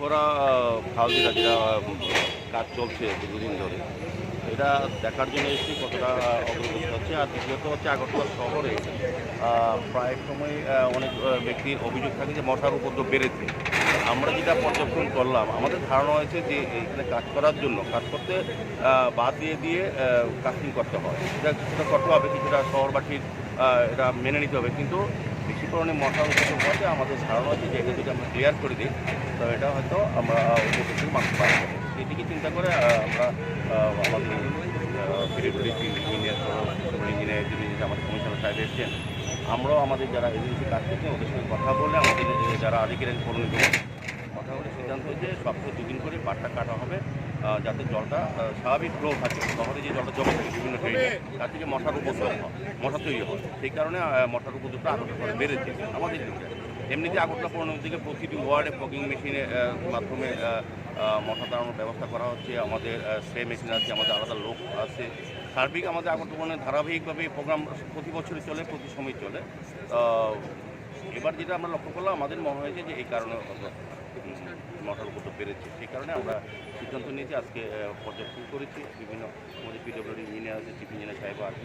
করা খাল যেটা কাজ চলছে দীর্ঘদিন ধরে। এটা দেখার জন্য এসেছি কতটা অগ্রগতি হচ্ছে। আর দ্বিতীয়ত হচ্ছে আগরতলা শহরে প্রায় সময় অনেক ব্যক্তির অভিযোগ থাকে যে মশার উপদ্রব বেড়েছে। আমরা যেটা পর্যবেক্ষণ করলাম, আমাদের ধারণা হয়েছে যে এইখানে কাজ করার জন্য, কাজ করতে বাদ দিয়ে দিয়ে কাস্টিং করতে হয়। এটা কিছুটা করতে হবে, কিছুটা শহরবাসীর এটা মেনে নিতে হবে। কিন্তু বেশি পরিমাণে মশার উপদ্রব আমাদের ধারণা হচ্ছে যে এটা যদি আমরা ক্লিয়ার করে দিই, তো এটা হয়তো আমরা উপকৃত মানতে পারব। এদিকে চিন্তা করে আমরা আমাদের ইঞ্জিনিয়ার ইঞ্জিনিয়ার যিনি আমাদের কমিশনার সাহেব এসছেন, আমরাও আমাদের যারা এজেন্সি কাজ করছেন ওদের সঙ্গে কথা বলে আমাদের যারা আধিকারিক পরিণত কথা বলে সিদ্ধান্ত হয়েছে, সপ্তাহে দুদিন করে পাটটা কাটা হবে। যাতে জলটা স্বাভাবিক ফ্লো থাকে শহরে যে জলটা জমে থাকে বিভিন্ন ড্রেনে তার থেকে মশার উপদ্রব হয়, মশা তৈরি হয়। সেই কারণে মশার উপদ্রবটা আগরতলা বেড়েছে আমাদের এমনিতে আগরতলা পৌরনিগম থেকে প্রতিটি ওয়ার্ডে ফগিং মেশিনের মাধ্যমে মশা তাড়ানোর ব্যবস্থা করা হচ্ছে, আমাদের স্প্রে মেশিন আছে, আমাদের আলাদা লোক আছে। সার্বিক আমাদের আগরতলা ধারাবাহিকভাবে এই প্রোগ্রাম প্রতি বছরই চলে, প্রতি সময় চলে। এবার যেটা আমরা লক্ষ্য করলাম, আমাদের মনে হয়েছে যে এই কারণে মশার উপদ্রব বেড়েছে সেই কারণে আমরা সিদ্ধান্ত নিয়েছি, আজকে পর্যবেক্ষণ করেছি, বিভিন্ন আমাদের পিডব্লিউডি ইঞ্জিনিয়ার আছে, চিফ ইঞ্জিনিয়ার সাহেব আছে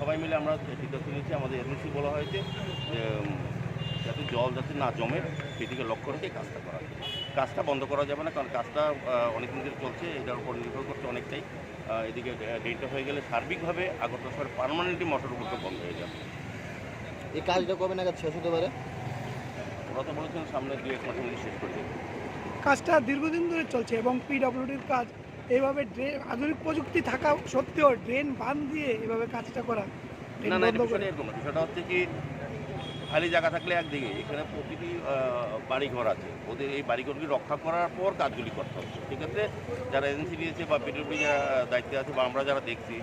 সবাই মিলে আমরা সিদ্ধান্ত নিয়েছি, আমাদের এজেন্সি বলা হয়েছে যে যাতে জল যাতে না জমে, সেদিকে লক্ষ্য রেখে কাজটা করা কাজটা বন্ধ করা যাবে না, কারণ কাজটা অনেক দিন ধরে চলছে, এটার উপর নির্ভর করছে অনেকটাই। এদিকে ড্রেনটা হয়ে গেলে সার্বিকভাবে আগত পারমানেন্টলি মশার উপদ্রব বন্ধ হয়ে যাবে। এই কাজটা কবে নাগাদ শেষ হতে পারে? বলেছেন সামনে দু এক মাসের মধ্যে শেষ করে দেবে কাজটা দীর্ঘদিন ধরে চলছে এবং পিডব্লিউডির কাজ এইভাবে ড্রেন আধুনিক প্রযুক্তি থাকা সত্ত্বেও ড্রেন বান দিয়ে এভাবে কাজটা করা না না এরকম বিষয়টা হচ্ছে কি খালি জায়গা থাকলে একদিকে এখানে প্রতিটি বাড়িঘর আছে। ওদের এই বাড়িঘরগুলি রক্ষা করার পর কাজগুলি করতে হবে। সেক্ষেত্রে যারা এজেন্সি দিয়েছে বা পিডব্লিউডি যারা দায়িত্বে আছে বা আমরা যারা দেখছি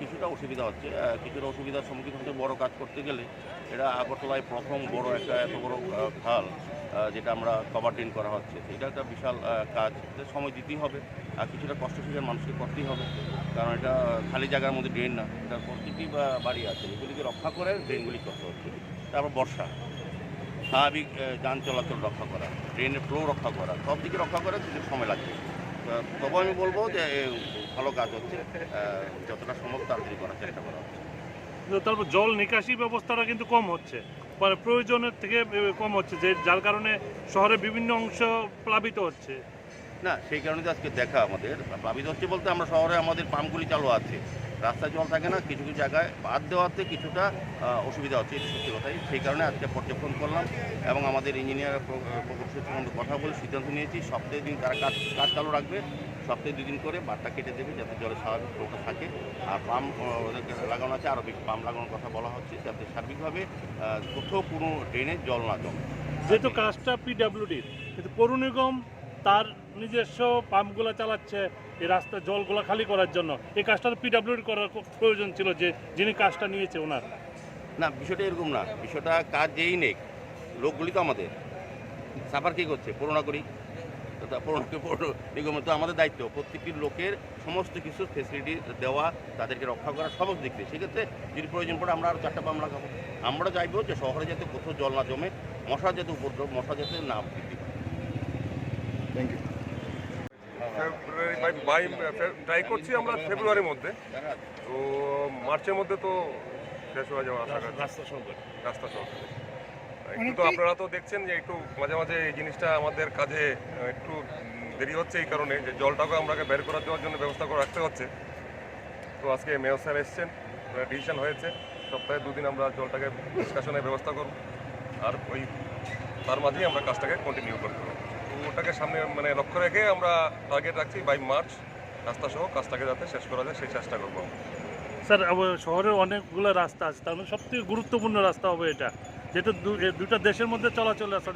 কিছুটা অসুবিধা হচ্ছে কিছুটা অসুবিধার সম্মুখীন হচ্ছে বড় কাজ করতে গেলে এটা আগরতলায় প্রথম বড় একটা এত বড় খাল যেটা আমরা কভার ড্রেন করা হচ্ছে। এটা একটা বিশাল কাজ। সময় দিতেই হবে, আর কিছুটা কষ্ট সুখের মানুষকে করতেই হবে, কারণ এটা খালি জায়গার মধ্যে ড্রেন না, এটা প্রতিটি বাড়ি আছে, এগুলিকে রক্ষা করে ড্রেনগুলি করতে হচ্ছে। তারপর বর্ষা, স্বাভাবিক যান চলাচল রক্ষা করা ট্রেনের ফ্লো রক্ষা করা, সব দিকে রক্ষা করা কিছু সময় লাগবে। তবে আমি বলব যে ভালো কাজ হচ্ছে যতটা সম্ভব তাড়াতাড়ি করার চেষ্টা করা হচ্ছে। তারপর জল নিকাশি ব্যবস্থাটা কিন্তু কম হচ্ছে। মানে প্রয়োজনের থেকে কম হচ্ছে যে যার কারণে শহরের বিভিন্ন অংশ প্লাবিত হচ্ছে। না সেই কারণে তো আজকে দেখা আমাদের। প্লাবিত হচ্ছে বলতে আমরা শহরে আমাদের পাম্পগুলি চালু আছে। রাস্তায় জল থাকে না, কিছু কিছু জায়গায় বাদ দেওয়াতে কিছুটা অসুবিধা হচ্ছে, এটা সত্যি কথাই। সেই কারণে আজকে পর্যবেক্ষণ করলাম এবং আমাদের ইঞ্জিনিয়ার প্রকৌশলীর সঙ্গে কথা বলে সিদ্ধান্ত নিয়েছি, সপ্তাহে দিন তারা কাজ কাজ চালু রাখবে, সপ্তাহে দুদিন করে বারটা কেটে দেবে যাতে জলের স্বাভাবিক ফ্লোটা থাকে। আর পাম্প লাগানো আছে, আরও বেশি পাম্প লাগানোর কথা বলা হচ্ছে, যাতে সার্বিকভাবে কোথাও কোনো ড্রেনে জল না জমে। যেহেতু কাজটা পিডাব্লিউডির কিন্তু পৌর নিগম তার নিজস্ব পাম্পগুলো চালাচ্ছে এই রাস্তার জলগুলো খালি করার জন্য। এই কাজটা তো পিডাব্লিউডি করার খুব প্রয়োজন ছিল যে যিনি কাজটা নিয়েছে ওনার। না বিষয়টা এরকম না। বিষয়টা কাজ যেই নেই লোকগুলি তো আমাদের। সাফার কী করছে? পূরণা করি পূরণকে পৌর নিগমের তো আমাদের দায়িত্ব। প্রত্যেকটি লোকের সমস্ত কিছু ফেসিলিটি দেওয়া তাদেরকে রক্ষা করা সমস্ত দিক থেকে সেক্ষেত্রে যদি প্রয়োজন পড়ে আমরা আরও চারটা পাম্প লাগাবো। আমরা চাইব যে শহরে যাতে কোথাও জল না জমে মশা যাতে উপদ্রব মশা যাতে না বৃদ্ধি পায়। Thank you February by by try করছি আমরা ফেব্রুয়ারির মধ্যে। তো মার্চের মধ্যে তো শেষ হয়ে যাওয়ার আশা করছি। রাস্তা সম্পর্কে। রাস্তা সহ একটু তো আপনারা তো দেখছেন যে একটু মাঝে মাঝে এই জিনিসটা আমাদের কাজে একটু দেরি হচ্ছে এই কারণে যে জলটাকে আমরাকে বের করে দেওয়ার জন্য ব্যবস্থা করে রাখতে হচ্ছে। তো আজকে মেয়র স্যার এসছেন ডিসিশন হয়েছে। সপ্তাহে দুদিন আমরা জলটাকে নিষ্কাশনের ব্যবস্থা করব। আর ওই তার মাঝেই আমরা কাজটাকে কন্টিনিউ করতে তো ওটাকে সামনে মানে লক্ষ্য রেখে আমরা টার্গেট রাখছি বাই মার্চ রাস্তা সহ কাজটাকে যাতে শেষ করা যায় সেই চেষ্টা করব। স্যার শহরের অনেকগুলো রাস্তা আছে তার মধ্যে সবথেকে গুরুত্বপূর্ণ রাস্তা হবে এটা। যেটা দুটা দেশের মধ্যে চলাচল রাস্তা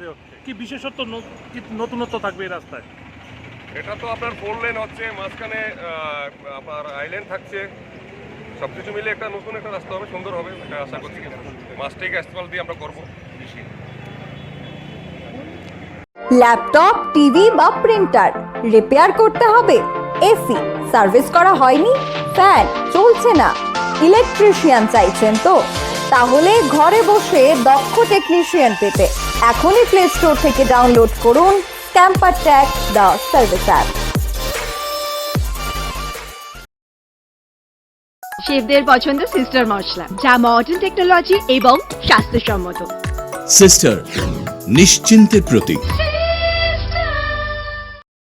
কি বিশেষত্ব কি নতুনত্ব থাকবে এই রাস্তায়? এটা তো আপনার ফোর লেন হচ্ছে মাঝখানে আপনার আইল্যান্ড থাকছে। সব কিছু মিলে একটা নতুন একটা রাস্তা হবে সুন্দর হবে এটা আশা করছি। মাস্টেক অ্যাসফাল্ট দিয়ে আমরা করব। ল্যাপটপ টিভি বা প্রিন্টার। রিপেয়ার করতে হবে। এসি সার্ভিস করা হয়নি। ফ্যান চলছে না। ইলেকট্রিশিয়ান চাইছেন তো। তাহলে ঘরে বসে দক্ষ টেকনিশিয়ান পেতে এখনই প্লে স্টোর থেকে ডাউনলোড করুন camper tag the service app শেফদের পছন্দ সিস্টার মশলা যা মডার্ন টেকনোলজি এবং স্বাস্থ্যসম্মত। সিস্টার নিশ্চিন্তের প্রতীক।